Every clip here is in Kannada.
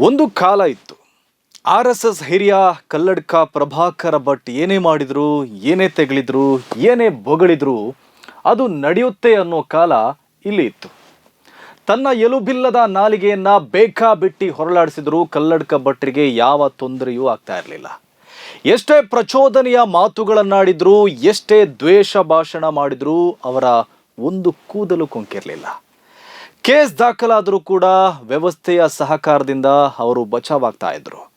ಒಂದು ಕಾಲ ಇತ್ತು. ಆರ್ ಎಸ್ ಎಸ್ ಹಿರಿಯ ಕಲ್ಲಡ್ಕ ಪ್ರಭಾಕರ ಭಟ್ ಏನೇ ಮಾಡಿದ್ರು, ಏನೇ ತೆಗಳಿದ್ರು ಏನೇ ಬೊಗಳಿದ್ರು, ಅದು ನಡೆಯುತ್ತೆ ಅನ್ನೋ ಕಾಲ ಇಲ್ಲಿ ಇತ್ತು. ತನ್ನ ಎಲುಬಿಲ್ಲದ ನಾಲಿಗೆಯನ್ನು ಬೇಕಾ ಬಿಟ್ಟಿ ಹೊರಳಾಡಿಸಿದ್ರು ಕಲ್ಲಡ್ಕ ಭಟ್ರಿಗೆ ಯಾವ ತೊಂದರೆಯೂ ಆಗ್ತಾ ಇರಲಿಲ್ಲ. ಎಷ್ಟೇ ಪ್ರಚೋದನೆಯ ಮಾತುಗಳನ್ನಾಡಿದ್ರು, ಎಷ್ಟೇ ದ್ವೇಷ ಭಾಷಣ ಮಾಡಿದ್ರು ಅವರ ಒಂದು ಕೂದಲು ಕೊಂಕಿರಲಿಲ್ಲ. ಕೇಸ್ ದಾಖಲಾದರೂ ಕೂಡ ವ್ಯವಸ್ಥೆಯ ಸಹಕಾರದಿಂದ ಅವರು ಬಚಾವಾಗ್ತಾ ಇದ್ರು.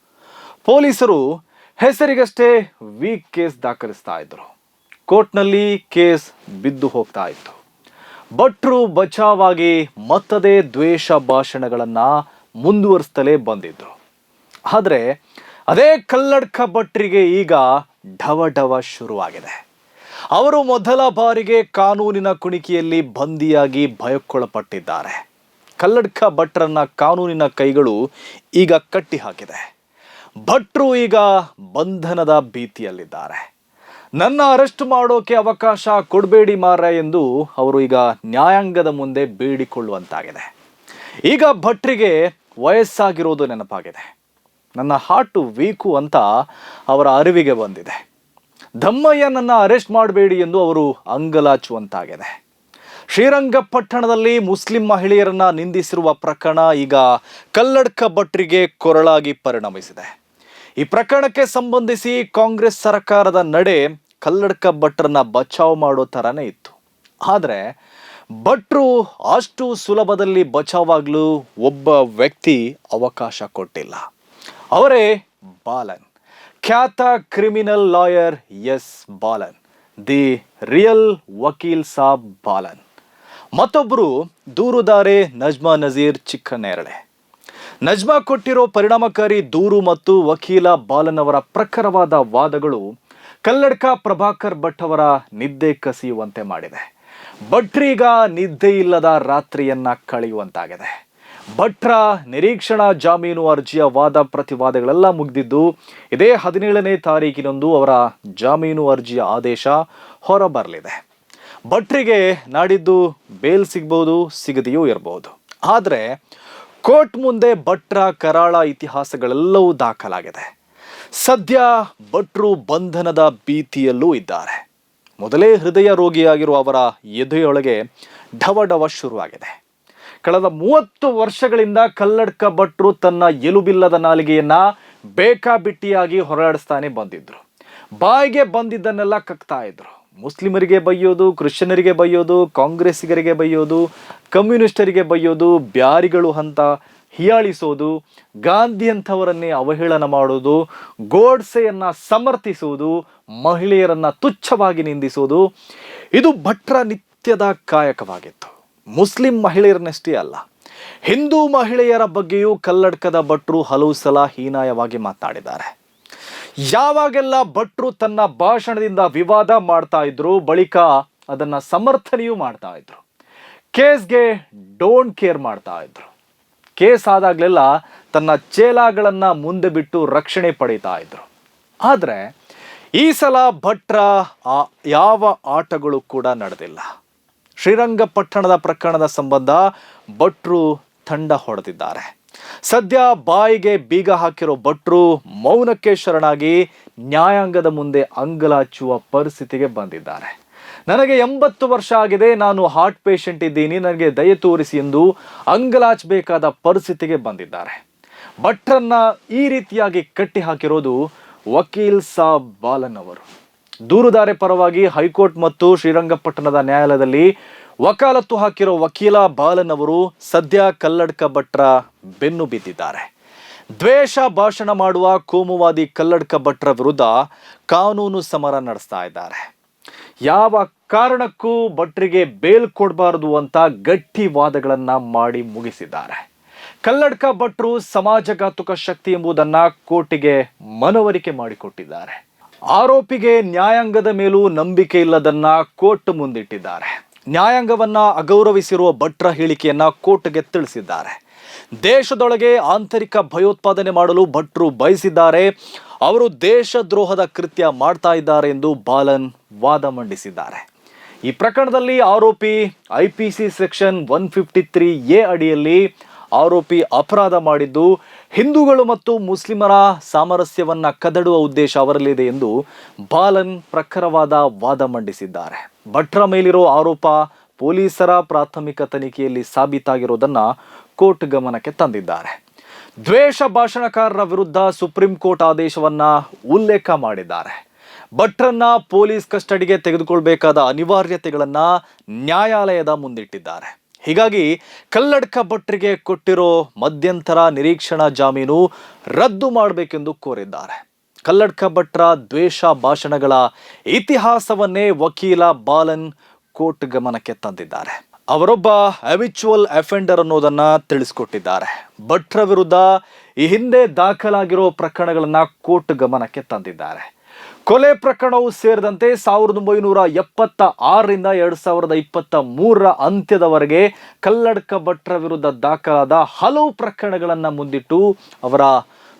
ಪೊಲೀಸರು ಹೆಸರಿಗಷ್ಟೇ ವೀಕ್ ಕೇಸ್ ದಾಖಲಿಸ್ತಾ ಇದ್ರು. ಕೋರ್ಟ್ನಲ್ಲಿ ಕೇಸ್ ಬಿದ್ದು ಹೋಗ್ತಾ ಇತ್ತು. ಭಟ್ರು ಬಚಾವಾಗಿ ಮತ್ತದೇ ದ್ವೇಷ ಭಾಷಣಗಳನ್ನು ಮುಂದುವರಿಸ್ತಲೇ ಬಂದಿದ್ರು. ಆದರೆ ಅದೇ ಕಲ್ಲಡ್ಕ ಭಟ್ರಿಗೆ ಈಗ ಢವ ಢವ ಶುರುವಾಗಿದೆ. ಅವರು ಮೊದಲ ಬಾರಿಗೆ ಕಾನೂನಿನ ಕುಣಿಕೆಯಲ್ಲಿ ಬಂದಿಯಾಗಿ ಭಯಕ್ಕೊಳಪಟ್ಟಿದ್ದಾರೆ. ಕಲ್ಲಡ್ಕ ಭಟ್ರನ್ನ ಕಾನೂನಿನ ಕೈಗಳು ಈಗ ಕಟ್ಟಿ ಹಾಕಿದೆ ಭಟ್ರು ಈಗ ಬಂಧನದ ಭೀತಿಯಲ್ಲಿದ್ದಾರೆ. ನನ್ನ ಅರೆಸ್ಟ್ ಮಾಡೋಕೆ ಅವಕಾಶ ಕೊಡಬೇಡಿ ಮಾರ ಎಂದು ಅವರು ಈಗ ನ್ಯಾಯಾಂಗದ ಮುಂದೆ ಬೇಡಿಕೊಳ್ಳುವಂತಾಗಿದೆ. ಈಗ ಭಟ್ರಿಗೆ ವಯಸ್ಸಾಗಿರೋದು ನೆನಪಾಗಿದೆ. ನನ್ನ ಹಾರ್ಟು ವೀಕು ಅಂತ ಅವರ ಅರಿವಿಗೆ ಬಂದಿದೆ. ಧಮ್ಮಯ್ಯನನ್ನ ಅರೆಸ್ಟ್ ಮಾಡಬೇಡಿ ಎಂದು ಅವರು ಅಂಗಲಾಚುವಂತಾಗಿದೆ. ಶ್ರೀರಂಗಪಟ್ಟಣದಲ್ಲಿ ಮುಸ್ಲಿಂ ಮಹಿಳೆಯರನ್ನ ನಿಂದಿಸಿರುವ ಪ್ರಕರಣ ಈಗ ಕಲ್ಲಡ್ಕ ಭಟ್ರಿಗೆ ಕೊರಳಾಗಿ ಪರಿಣಮಿಸಿದೆ. ಈ ಪ್ರಕರಣಕ್ಕೆ ಸಂಬಂಧಿಸಿ ಕಾಂಗ್ರೆಸ್ ಸರ್ಕಾರದ ನಡೆ ಕಲ್ಲಡ್ಕ ಭಟ್ರನ್ನ ಬಚಾವ್ ಮಾಡೋ ಥರನೇ ಇತ್ತು. ಆದರೆ ಭಟ್ರು ಅಷ್ಟು ಸುಲಭದಲ್ಲಿ ಬಚಾವಾಗಲು ಒಬ್ಬ ವ್ಯಕ್ತಿ ಅವಕಾಶ ಕೊಟ್ಟಿಲ್ಲ. ಅವರೇ ಬಾಲನ್. ಖ್ಯಾತ criminal lawyer S Balan, the real ವಕೀಲ್ ಸಾಬ್ ಬಾಲನ್. ಮತ್ತೊಬ್ಬರು ದೂರುದಾರೆ ನಜ್ಮಾ ನಜೀರ್ ಚಿಕ್ಕನೇರಳೆ. ನಜ್ಮಾ ಕೊಟ್ಟಿರೋ ಪರಿಣಾಮಕಾರಿ ದೂರು ಮತ್ತು ವಕೀಲ ಬಾಲನ್ ಅವರ ಪ್ರಖರವಾದ ವಾದಗಳು ಕಲ್ಲಡ್ಕ ಪ್ರಭಾಕರ್ ಭಟ್ ಅವರ ನಿದ್ದೆ ಕಸಿಯುವಂತೆ ಮಾಡಿದೆ. ಭಟ್ರೀಗ ನಿದ್ದೆ ಇಲ್ಲದ ರಾತ್ರಿಯನ್ನ ಕಳೆಯುವಂತಾಗಿದೆ. ಭಟ್ರ ನಿರೀಕ್ಷಣಾ ಜಾಮೀನು ಅರ್ಜಿಯ ವಾದ ಪ್ರತಿವಾದಗಳೆಲ್ಲ ಮುಗಿದಿದ್ದು, ಇದೇ ಹದಿನೇಳನೇ ತಾರೀಕಿನಂದು ಅವರ ಜಾಮೀನು ಅರ್ಜಿಯ ಆದೇಶ ಹೊರಬರಲಿದೆ. ಭಟ್ರಿಗೆ ನಾಡಿದ್ದು ಬೇಲ್ ಸಿಗ್ಬೋದು, ಸಿಗದೆಯೂ ಇರಬಹುದು ಆದರೆ, ಕೋರ್ಟ್ ಮುಂದೆ ಭಟ್ರ ಕರಾಳ ಇತಿಹಾಸಗಳೆಲ್ಲವೂ ದಾಖಲಾಗಿದೆ. ಸದ್ಯ ಭಟ್ರು ಬಂಧನದ ಭೀತಿಯಲ್ಲೂ ಇದ್ದಾರೆ. ಮೊದಲೇ ಹೃದಯ ರೋಗಿಯಾಗಿರುವ ಅವರ ಎದೆಯೊಳಗೆ ಢವಢವ ಶುರುವಾಗಿದೆ. ಕಳೆದ ಮೂವತ್ತು ವರ್ಷಗಳಿಂದ ಕಲ್ಲಡ್ಕ ಭಟ್ರು ತನ್ನ ಎಲುಬಿಲ್ಲದ ನಾಲಿಗೆಯನ್ನ ಬೇಕಾಬಿಟ್ಟಿಯಾಗಿ ಹೊರಡಿಸ್ತಾನೆ ಬಂದಿದ್ರು. ಬಾಯಿಗೆ ಬಂದಿದ್ದನ್ನೆಲ್ಲ ಕಕ್ತಾ ಇದ್ರು. ಮುಸ್ಲಿಮರಿಗೆ ಬೈಯೋದು, ಕ್ರಿಶ್ಚಿಯನರಿಗೆ ಬೈಯೋದು, ಕಾಂಗ್ರೆಸ್ಸಿಗರಿಗೆ ಬೈಯೋದು, ಕಮ್ಯುನಿಸ್ಟರಿಗೆ ಬೈಯೋದು, ಬ್ಯಾರಿಗಳು ಅಂತ ಹಿಯಾಳಿಸೋದು ಗಾಂಧಿ ಅಂಥವರನ್ನೇ ಅವಹೇಳನ ಮಾಡೋದು, ಗೋಡ್ಸೆಯನ್ನು ಸಮರ್ಥಿಸುವುದು ಮಹಿಳೆಯರನ್ನು ತುಚ್ಛವಾಗಿ ನಿಂದಿಸೋದು, ಇದು ಭಟ್ರ ನಿತ್ಯದ ಕಾಯಕವಾಗಿತ್ತು. ಮುಸ್ಲಿಂ ಮಹಿಳೆಯರನ್ನಷ್ಟೇ ಅಲ್ಲ, ಹಿಂದೂ ಮಹಿಳೆಯರ ಬಗ್ಗೆಯೂ ಕಲ್ಲಡ್ಕದ ಭಟ್ರು ಹಲವು ಸಲ ಹೀನಾಯವಾಗಿ ಮಾತನಾಡಿದ್ದಾರೆ ಯಾವಾಗೆಲ್ಲ ಭಟ್ರು ತನ್ನ ಭಾಷಣದಿಂದ ವಿವಾದ ಮಾಡ್ತಾ ಇದ್ರು, ಬಳಿಕ ಅದನ್ನ ಸಮರ್ಥನೆಯೂ ಮಾಡ್ತಾ ಇದ್ರು. ಕೇಸ್ಗೆ ಡೋಂಟ್ ಕೇರ್ ಮಾಡ್ತಾ ಇದ್ರು. ಕೇಸ್ ಆದಾಗಲೆಲ್ಲ ತನ್ನ ಚೇಲಾಗಳನ್ನ ಮುಂದೆ ಬಿಟ್ಟು ರಕ್ಷಣೆ ಪಡೀತಾ ಇದ್ರು. ಆದರೆ ಈ ಸಲ ಭಟ್ರ ಆ ಯಾವ ಆಟಗಳು ಕೂಡ ನಡೆದಿಲ್ಲ. ಶ್ರೀರಂಗಪಟ್ಟಣದ ಪ್ರಕರಣದ ಸಂಬಂಧ ಭಟ್ರು ತಂಡ ಹೊಡೆದಿದ್ದಾರೆ. ಸದ್ಯ ಬಾಯಿಗೆ ಬೀಗ ಹಾಕಿರೋ ಭಟ್ರು ಮೌನಕ್ಕೆ ಶರಣಾಗಿ ನ್ಯಾಯಾಂಗದ ಮುಂದೆ ಅಂಗಲಾಚುವ ಪರಿಸ್ಥಿತಿಗೆ ಬಂದಿದ್ದಾರೆ. ನನಗೆ ಎಂಬತ್ತು ವರ್ಷ ಆಗಿದೆ, ನಾನು ಹಾರ್ಟ್ ಪೇಷಂಟ್ ಇದ್ದೀನಿ, ನನಗೆ ದಯ ತೋರಿಸಿ ಎಂದು ಅಂಗಲಾಚಬೇಕಾದ ಪರಿಸ್ಥಿತಿಗೆ ಬಂದಿದ್ದಾರೆ. ಭಟ್ರನ್ನ ಈ ರೀತಿಯಾಗಿ ಕಟ್ಟಿ ಹಾಕಿರೋದು ವಕೀಲ್ ಸಾಬ್ ಬಾಲನ್ ಅವರು. ದೂರುದಾರೆ ಪರವಾಗಿ ಹೈಕೋರ್ಟ್ ಮತ್ತು ಶ್ರೀರಂಗಪಟ್ಟಣದ ನ್ಯಾಯಾಲಯದಲ್ಲಿ ವಕಾಲತ್ತು ಹಾಕಿರೋ ವಕೀಲ ಬಾಲನ್ ಅವರು ಸದ್ಯ ಕಲ್ಲಡ್ಕ ಭಟ್ರ ಬೆನ್ನು ಬಿದ್ದಿದ್ದಾರೆ. ದ್ವೇಷ ಭಾಷಣ ಮಾಡುವ ಕೋಮುವಾದಿ ಕಲ್ಲಡ್ಕ ಭಟ್ರ ವಿರುದ್ಧ ಕಾನೂನು ಸಮರ ನಡೆಸ್ತಾ ಇದ್ದಾರೆ. ಯಾವ ಕಾರಣಕ್ಕೂ ಭಟ್ರಿಗೆ ಬೇಲ್ ಕೊಡಬಾರದು ಅಂತ ಗಟ್ಟಿ ವಾದಗಳನ್ನ ಮಾಡಿ ಮುಗಿಸಿದ್ದಾರೆ. ಕಲ್ಲಡ್ಕ ಭಟ್ರು ಸಮಾಜಘಾತುಕ ಶಕ್ತಿ ಎಂಬುದನ್ನ ಕೋರ್ಟಿಗೆ ಮನವರಿಕೆ ಮಾಡಿಕೊಟ್ಟಿದ್ದಾರೆ. ಆರೋಪಿಗೆ ನ್ಯಾಯಾಂಗದ ಮೇಲೂ ನಂಬಿಕೆ ಇಲ್ಲದನ್ನ ಕೋರ್ಟ್ ಮುಂದಿಟ್ಟಿದ್ದಾರೆ. ನ್ಯಾಯಾಂಗವನ್ನ ಅಗೌರವಿಸಿರುವ ಭಟ್ರ ಹೇಳಿಕೆಯನ್ನ ಕೋರ್ಟ್ಗೆ ತಿಳಿಸಿದ್ದಾರೆ. ದೇಶದೊಳಗೆ ಆಂತರಿಕ ಭಯೋತ್ಪಾದನೆ ಮಾಡಲು ಭಟ್ರು ಬಯಸಿದ್ದಾರೆ. ಅವರು ದೇಶದ್ರೋಹದ ಕೃತ್ಯ ಮಾಡ್ತಾ ಇದ್ದಾರೆ ಎಂದು ಬಾಲನ್ ವಾದ ಮಂಡಿಸಿದ್ದಾರೆ. ಈ ಪ್ರಕರಣದಲ್ಲಿ ಆರೋಪಿ I P C section one fifty three A ಅಡಿಯಲ್ಲಿ ಆರೋಪಿ ಅಪರಾಧ ಮಾಡಿದ್ದು ಹಿಂದೂಗಳು ಮತ್ತು ಮುಸ್ಲಿಮರ ಸಾಮರಸ್ಯವನ್ನ ಕದಡುವ ಉದ್ದೇಶ ಅವರಲ್ಲಿದೆ ಎಂದು ಬಾಲನ್ ಪ್ರಖರವಾದ ವಾದ ಮಂಡಿಸಿದ್ದಾರೆ. ಭಟ್ರ ಮೇಲಿರೋ ಆರೋಪ ಪೊಲೀಸರ ಪ್ರಾಥಮಿಕ ತನಿಖೆಯಲ್ಲಿ ಸಾಬೀತಾಗಿರೋದನ್ನ ಕೋರ್ಟ್ ಗಮನಕ್ಕೆ ತಂದಿದ್ದಾರೆ. ದ್ವೇಷ ಭಾಷಣಕಾರರ ವಿರುದ್ಧ ಸುಪ್ರೀಂ ಕೋರ್ಟ್ ಆದೇಶವನ್ನ ಉಲ್ಲೇಖ ಮಾಡಿದ್ದಾರೆ. ಭಟ್ರನ್ನ ಪೊಲೀಸ್ ಕಸ್ಟಡಿಗೆ ತೆಗೆದುಕೊಳ್ಬೇಕಾದ ಅನಿವಾರ್ಯತೆಗಳನ್ನ ನ್ಯಾಯಾಲಯದ ಮುಂದಿಟ್ಟಿದ್ದಾರೆ. ಹೀಗಾಗಿ ಕಲ್ಲಡ್ಕ ಭಟ್ರಿಗೆ ಕೊಟ್ಟಿರೋ ಮಧ್ಯಂತರ ನಿರೀಕ್ಷಣಾ ಜಾಮೀನು ರದ್ದು ಮಾಡಬೇಕೆಂದು ಕೋರಿದ್ದಾರೆ. ಕಲ್ಲಡ್ಕ ಭಟ್ರ ದ್ವೇಷ ಭಾಷಣಗಳ ಇತಿಹಾಸವನ್ನೇ ವಕೀಲ ಬಾಲನ್ ಕೋರ್ಟ್ ಗಮನಕ್ಕೆ ತಂದಿದ್ದಾರೆ. ಅವರೊಬ್ಬ ಅವಿಚುವಲ್ ಅಫೆಂಡರ್ ಅನ್ನೋದನ್ನ ತಿಳಿಸ್ಕೊಟ್ಟಿದ್ದಾರೆ. ಭಟ್ರ ವಿರುದ್ಧ ಈ ಹಿಂದೆ ದಾಖಲಾಗಿರೋ ಪ್ರಕರಣಗಳನ್ನ ಕೋರ್ಟ್ ಗಮನಕ್ಕೆ ತಂದಿದ್ದಾರೆ. ಕೊಲೆ ಪ್ರಕರಣವು ಸೇರಿದಂತೆ ಸಾವಿರದ ಒಂಬೈನೂರ ಎಪ್ಪತ್ತ ಆರರಿಂದ ಎರಡು ಸಾವಿರದ ಇಪ್ಪತ್ತ ಮೂರರ ಅಂತ್ಯದವರೆಗೆ ಕಲ್ಲಡ್ಕ ಭಟ್ರ ವಿರುದ್ಧ ದಾಖಲಾದ ಹಲವು ಪ್ರಕರಣಗಳನ್ನು ಮುಂದಿಟ್ಟು ಅವರ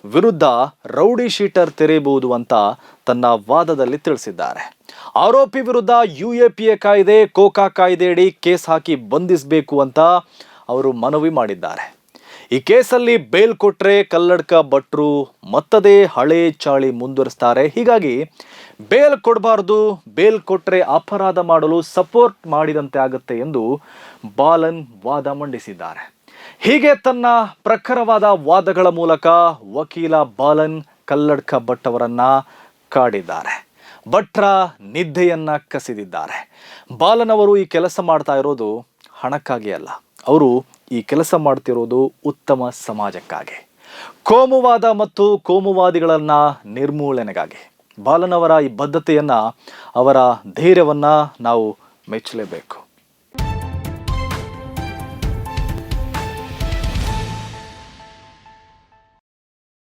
ವಿರುದ್ಧ ರೌಡಿ ಶೀಟರ್ ತೆರೆಯಬಹುದು ಅಂತ ತನ್ನ ವಾದದಲ್ಲಿ ತಿಳಿಸಿದ್ದಾರೆ. ಆರೋಪಿ ವಿರುದ್ಧ ಯು ಎ ಪಿ ಎ ಕಾಯ್ದೆ, ಕೋಕಾ ಕಾಯ್ದೆಯಡಿ ಕೇಸ್ ಹಾಕಿ ಬಂಧಿಸಬೇಕು ಅಂತ ಅವರು ಮನವಿ ಮಾಡಿದ್ದಾರೆ. ಈ ಕೇಸಲ್ಲಿ ಬೇಲ್ ಕೊಟ್ರೆ ಕಲ್ಲಡ್ಕ ಭಟ್ರು ಮತ್ತದೇ ಹಳೆ ಚಾಳಿ ಮುಂದುವರಿಸ್ತಾರೆ. ಹೀಗಾಗಿ ಬೇಲ್ ಕೊಡಬಾರ್ದು, ಬೇಲ್ ಕೊಟ್ರೆ ಅಪರಾಧ ಮಾಡಲು ಸಪೋರ್ಟ್ ಮಾಡಿದಂತೆ ಆಗುತ್ತೆ ಎಂದು ಬಾಲನ್ ವಾದ ಮಂಡಿಸಿದ್ದಾರೆ. ಹೀಗೆ ತನ್ನ ಪ್ರಖರವಾದ ವಾದಗಳ ಮೂಲಕ ವಕೀಲ ಬಾಲನ್ ಕಲ್ಲಡ್ಕ ಭಟ್ ಅವರನ್ನ ಕಾಡಿದ್ದಾರೆ. ಭಟ್ರ ನಿದ್ದೆಯನ್ನ ಕಸಿದಿದ್ದಾರೆ. ಬಾಲನ್ ಅವರು ಈ ಕೆಲಸ ಮಾಡ್ತಾ ಇರೋದು ಹಣಕ್ಕಾಗಿ ಅಲ್ಲ, ಅವರು ಈ ಕೆಲಸ ಮಾಡ್ತಿರೋದು ಉತ್ತಮ ಸಮಾಜಕ್ಕಾಗಿ. ಕೋಮುವಾದ ಮತ್ತು ಕೋಮುವಾದಿಗಳನ್ನು ನಿರ್ಮೂಲನೆಗಾಗಿ. ಬಾಲನವರ ಈ ಬದ್ಧತೆಯನ್ನು ಅವರ ಧೈರ್ಯವನ್ನ ನಾವು ಮೆಚ್ಚಲೇಬೇಕು.